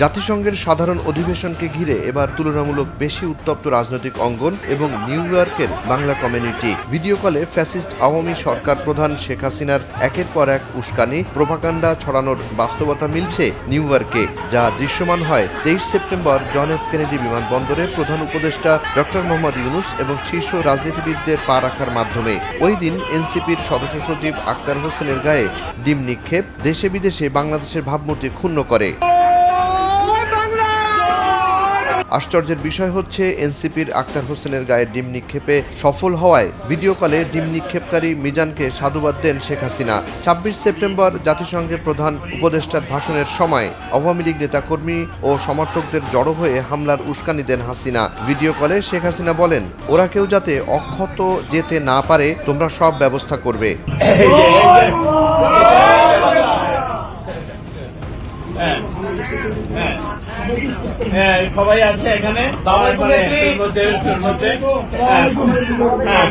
জাতিসংঘের সাধারণ অধিবেশনকে ঘিরে এবার তুলনামূলক বেশি উত্তপ্ত রাজনৈতিক অঙ্গন এবং নিউ ইয়র্কের বাংলা কমিউনিটি। ভিডিও কলে ফ্যাসিস্ট আওয়ামী সরকার প্রধান শেখ হাসিনার একের পর এক উস্কানি, প্রভাকাণ্ডা ছড়ানোর বাস্তবতা মিলছে নিউ ইয়র্কে, যা দৃশ্যমান হয় তেইশ সেপ্টেম্বর জন এফ কেনেডি বিমানবন্দরে প্রধান উপদেষ্টা ডক্টর মোহাম্মদ ইউনুস এবং শীর্ষ রাজনীতিবিদদের পা রাখার মাধ্যমে। ওই দিন এনসিপির সদস্য সচিব আক্তার হোসেনের গায়ে ডিম নিক্ষেপ, দেশে বিদেশে বাংলাদেশের ভাবমূর্তি ক্ষুণ্ণ করে। আশ্চর্যের বিষয় হচ্ছে এনসিপির আক্তার হোসেনের গায়ে ডিম নিক্ষেপে সফল হওয়ায় ভিডিও কলে ডিম নিক্ষেপকারী মিজানকে সাধুবাদ দেন শেখ হাসিনা। ছাব্বিশ সেপ্টেম্বর জাতিসংঘের প্রধান উপদেষ্টার ভাষণের সময় আওয়ামী লীগ নেতাকর্মী ও সমর্থকদের জড়ো হয়ে হামলার উস্কানি দেন হাসিনা। ভিডিও কলে শেখ হাসিনা বলেন ওরা কেউ যাতে অক্ষত যেতে না পারে তোমরা সব ব্যবস্থা করবে। হ্যাঁ সবাই আছে এখানে? হ্যাঁ, হ্যাঁ।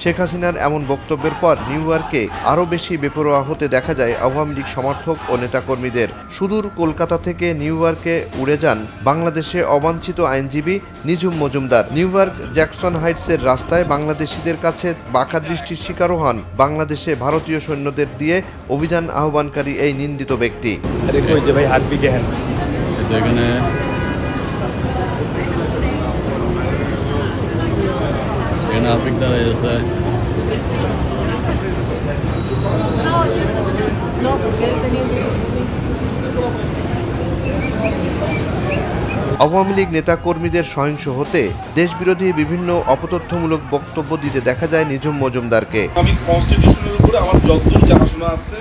শেখ হাসিনার এমন বক্তব্যের পর নিউ ইয়র্কে আরও বেশি বেপরোয়া হতে দেখা যায় আওয়ামী লীগ সমর্থক ও নেতাকর্মীদের। সুদূর কলকাতা থেকে নিউ ইয়র্কে উড়ে যান বাংলাদেশে অবাঞ্ছিত আইনজীবী Nijhum Majumder. New York Jackson হাইটসের রাস্তায় বাংলাদেশিদের কাছে বাঁকা দৃষ্টির শিকারও হন। বাংলাদেশে ভারতীয় সৈন্যদের দিয়ে অভিযান আহ্বানকারী এই নিন্দিত ব্যক্তি। আরে কই যে ভাই হাত বিকে কিন্তু এখানে এখানে আফিক দাঁড়াই আছে। No, porque él tenía que... Awami League নেতাকর্মীদের সহিংস হতে দেশবিরোধী বিভিন্ন অপতথ্যমূলক বক্তব্য দিতে দেখা যায় নিঝুম মজুমদারকে। আমি কনস্টিটিউশনের উপরে আমার যতদূর জানাশোনা আছে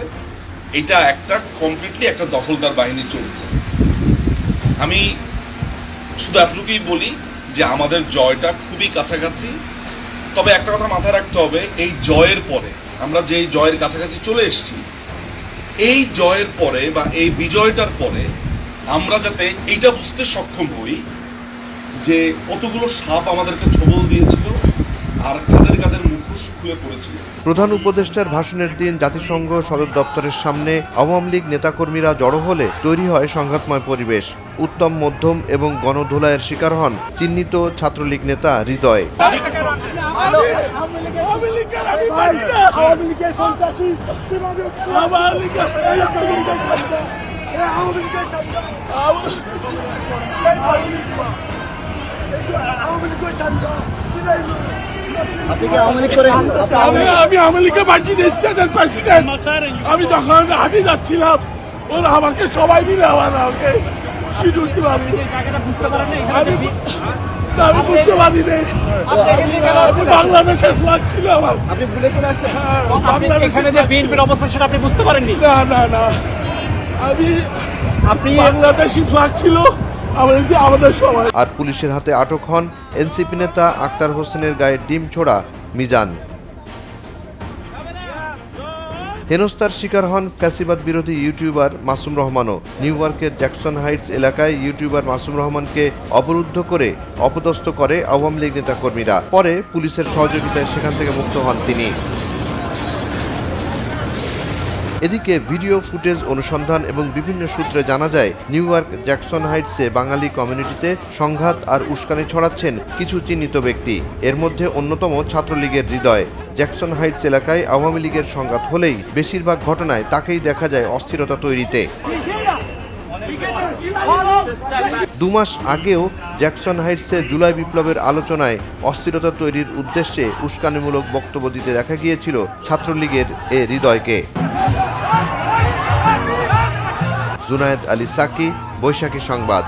এটা একটা কমপ্লিটলি একটা দখলদার বাহিনী চলছে। আমি শুধু এতটুকুই বলি যে আমাদের জয়টা খুবই কাছাকাছি। তবে একটা কথা মাথায় রাখতে হবে, এই জয়ের পরে, আমরা যে জয়ের কাছাকাছি চলে এসেছি, এই জয়ের পরে বা এই বিজয়টার পরে আমরা যাতে এইটা বুঝতে সক্ষম হই যে কতগুলো সাপ আমাদেরকে ছবল দিয়েছিল আর কাদের কাদের মুখোশ খুলে পড়েছিল। প্রধান উপদেষ্টার ভাষণের দিন জাতিসংঘ সদর দপ্তরের সামনে আওয়ামী লীগ নেতাকর্মীরা জড়ো হলে তৈরি হয় সংঘাতময় পরিবেশ। উত্তম মধ্যম এবং গণধোলাইয়ের শিকার হন চিহ্নিত ছাত্রলীগ নেতা হৃদয়। আমি আমি আওয়ামী স্টেটের প্রেসিডেন্ট আমি তখন হাঁটি যাচ্ছিলাম। ওরা আমাকে সবাই মিলে আমার আমাকে আমি বুঝতে পারি নাই। বাংলাদেশের ফ্লাগ ছিল আমার। আপনি এখানে যে বিএনপির অবস্থা সেটা আপনি বুঝতে পারেননি? না না না। আমি আপনি বাংলাদেশি ফ্লাগ ছিল আর পুলিশের হাতে আটক হন এনসিপি নেতা আক্তার হোসেনের গায়ে ডিম ছোড়া মিজান। হেনস্তার শিকার হন ফ্যাসিবাদ বিরোধী ইউটিউবার মাসুম রহমানও। নিউ ইয়র্কের জ্যাকসন হাইটস এলাকায় ইউটিউবার মাসুম রহমানকে অবরুদ্ধ করে অপদস্থ করে আওয়ামী লীগ নেতাকর্মীরা। পরে পুলিশের সহযোগিতায় সেখান থেকে মুক্ত হন তিনি। এদিকে ভিডিও ফুটেজ অনুসন্ধান এবং বিভিন্ন সূত্রে জানা যায়, নিউ ইয়র্ক জ্যাকসন হাইটসে বাঙালি কমিউনিটিতে সংঘাত আর উস্কানি ছড়াচ্ছেন কিছু চিহ্নিত ব্যক্তি। এর মধ্যে অন্যতম ছাত্রলীগের হৃদয়। জ্যাকসন হাইটস এলাকায় আওয়ামী লীগের সংঘাত হলেই বেশিরভাগ ঘটনায় তাকেই দেখা যায় অস্থিরতা তৈরিতে। দুমাস আগেও জ্যাকসন হাইটসে জুলাই বিপ্লবের আলোচনায় অস্থিরতা তৈরির উদ্দেশ্যে উস্কানিমূলক বক্তব্য দিতে দেখা গিয়েছিল ছাত্রলীগের এ হৃদয়কে। জুনায়েদ আলী সাকি, বৈশাখী সংবাদ।